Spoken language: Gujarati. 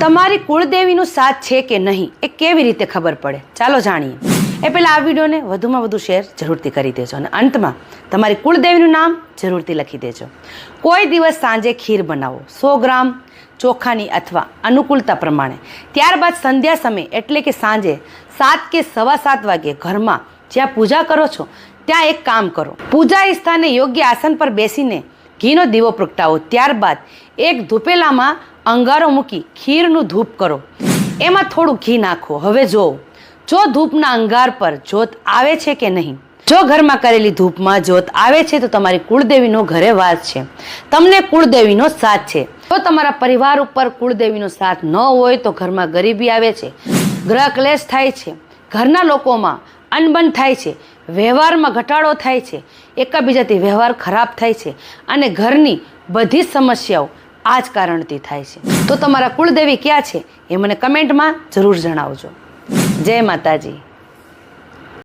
તમારી કુળદેવીનું સાથ છે કે નહીં એ કેવી રીતે ખબર પડે? ચાલો જાણીએ. એ પહેલાં આ વિડીયોને વધુમાં વધુ શેર જરૂરથી કરી દેજો અને અંતમાં તમારી કુળદેવીનું નામ જરૂરથી લખી દેજો. કોઈ દિવસ સાંજે ખીર બનાવો. સો ગ્રામ ચોખાની અથવા અનુકૂળતા પ્રમાણે. ત્યારબાદ સંધ્યા સમયે, એટલે કે સાંજે સાત કે સવા સાત વાગે ઘરમાં જ્યાં પૂજા કરો છો, ત્યાં એક કામ કરો. પૂજા સ્થાને યોગ્ય આસન પર બેસીને ઘીનો દીવો પ્રગટાવો. ત્યારબાદ એક ધૂપેલામાં અંગારો મૂકી ખીરનું ધૂપ કરો. એમાં થોડું ઘી નાખો. હવે જુઓ, જો ધૂપના અંગાર પર જોત આવે છે કે નહીં? જો ઘરમાં કરેલી ધૂપમાં જોત આવે છે, તો તમારી કુળદેવીનો ઘરે વાસ છે. તમને કુળદેવીનો સાથ છે. જો તમારા પરિવાર ઉપર કુળદેવીનો સાથ ન હોય, તો ઘરમાં ગરીબી આવે છે ગ્રહ ક્લેશ થાય છે, ઘરના લોકોમાં અનબન થાય છે, વ્યવહારમાં ઘટાડો થાય છે, એકબીજાથી વ્યવહાર ખરાબ થાય છે અને ઘરની બધી સમસ્યાઓ આ જ કારણથી થાય છે. તો તમારા કુળદેવી ક્યાં છે એ મને કમેન્ટમાં જરૂર જણાવજો. જય માતાજી.